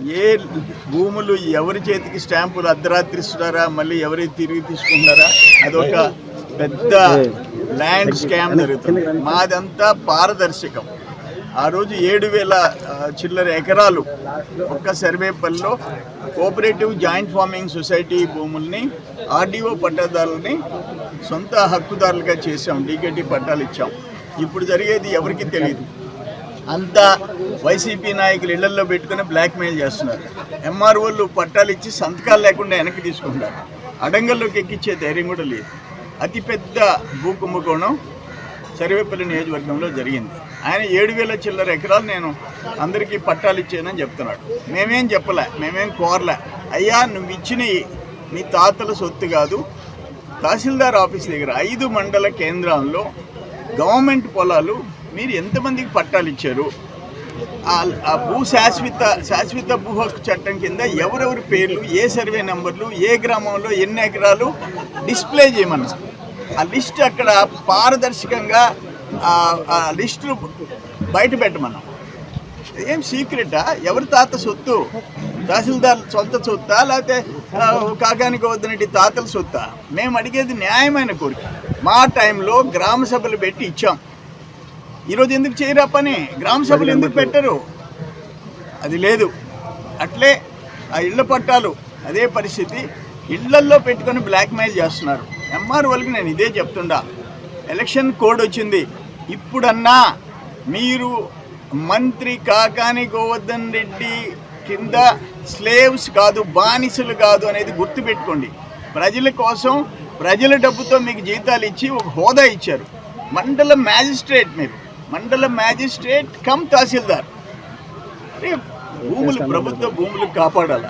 ఏ భూములు ఎవరి చేతికి స్టాంపులు అర్ధరాత్రి ఇస్తున్నారా మళ్ళీ ఎవరి తిరిగి తీసుకుంటారా అదొక పెద్ద ల్యాండ్ స్కామ్ జరుగుతుంది. మాదంతా పారదర్శకం. ఆ రోజు ఏడు వేల చిల్లర ఎకరాలు ఒక్క సర్వేపల్లిలో కోఆపరేటివ్ జాయింట్ ఫార్మింగ్ సొసైటీ భూముల్ని ఆర్డీఓ పట్టాదారులని సొంత హక్కుదారులుగా చేసాం డీకేటీ పట్టాలు ఇచ్చాం. ఇప్పుడు జరిగేది ఎవరికి తెలియదు. అంతా వైసీపీ నాయకులు ఇళ్ళలో పెట్టుకుని బ్లాక్మెయిల్ చేస్తున్నారు. ఎంఆర్ఓలు పట్టాలు ఇచ్చి సంతకాలు లేకుండా వెనక్కి తీసుకుంటారు. అడంగల్లోకి ఎక్కించే ధైర్యం కూడా లేదు. అతిపెద్ద భూ కుంభకోణం సర్వేపల్లి నియోజకవర్గంలో జరిగింది. ఆయన ఏడు వేల చిల్లర ఎకరాలు నేను అందరికీ పట్టాలు ఇచ్చానని చెప్తున్నాడు. మేమేం చెప్పలే మేమేం కోరలే. అయ్యా నువ్వు ఇచ్చినవి నీ తాతల సొత్తు కాదు. తహసీల్దార్ ఆఫీస్ దగ్గర ఐదు మండల కేంద్రాల్లో గవర్నమెంట్ పొలాలు మీరు ఎంతమందికి పట్టాలు ఇచ్చారు? ఆ- భూ శాశ్వత శాశ్వత భూ హక్కు చట్టం కింద ఎవరెవరి పేర్లు ఏ సర్వే నెంబర్లు ఏ గ్రామంలో ఎన్ని ఎకరాలు డిస్ప్లే చేయమన్నా ఆ లిస్ట్ అక్కడ పారదర్శకంగా ఆ- లిస్టులు బయట పెట్టమన్నాం ఏం సీక్రెటా? ఎవరి తాత సొత్తు? తహసీల్దార్ సొంత సొత్తా? లేకపోతే కాకానికి వద్దనటి తాతల సొత్తా? మేము అడిగేది న్యాయమైన కోరిక. మా టైంలో గ్రామ సభలు పెట్టి ఇచ్చాం. ఈరోజు ఎందుకు చేయరా పని? గ్రామ సభలు ఎందుకు పెట్టరు? అది లేదు. అట్లే ఆ ఇళ్ళ పట్టాలు అదే పరిస్థితి. ఇళ్ళల్లో పెట్టుకొని బ్లాక్మెయిల్ చేస్తున్నారు. ఎంఆర్ వాళ్ళకి నేను ఇదే చెప్తుండా. ఎలక్షన్ కోడ్ వచ్చింది. ఇప్పుడన్నా మీరు మంత్రి కాకాని గోవర్ధన్ రెడ్డి కింద స్లేవ్స్ కాదు బానిసలు కాదు అనేది గుర్తుపెట్టుకోండి. ప్రజల కోసం ప్రజల డబ్బుతో మీకు జీతాలు ఇచ్చి ఒక హోదా ఇచ్చారు. మండల మ్యాజిస్ట్రేట్ మీరు. మండల మ్యాజిస్ట్రేట్ కమ్ తహసీల్దార్. భూములు ప్రభుత్వ భూములు కాపాడాల?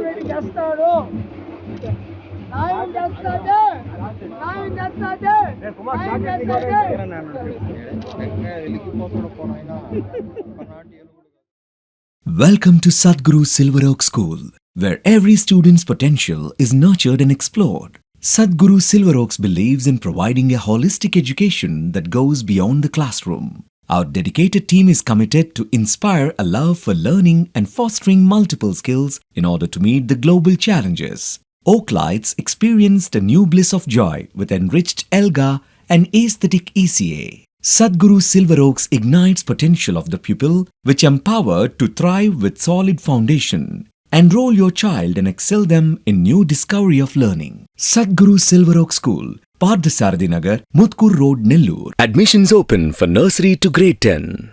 సోమిరెడ్డి చేస్తాడు న్యాయం చేస్తాడు న్యాయం చేస్తాడు న్యాయం చేస్తాడు Welcome to Sadhguru Silver Oak School, where every student's potential is nurtured and explored. Sadhguru Silver Oaks believes in providing a holistic education that goes beyond the classroom. Our dedicated team is committed to inspire a love for learning and fostering multiple skills in order to meet the global challenges. Oaklights experienced a new bliss of joy with enriched ELGA and aesthetic ECA. Sadhguru Silver Oaks ignites potential of the pupil, which empowered to thrive with solid foundation. Enroll your child and excel them in new discovery of learning. Sadhguru Silver Oak School, Pardhasarathi Nagar, Mutkur Road, Nellore. Admissions open for nursery to grade 10.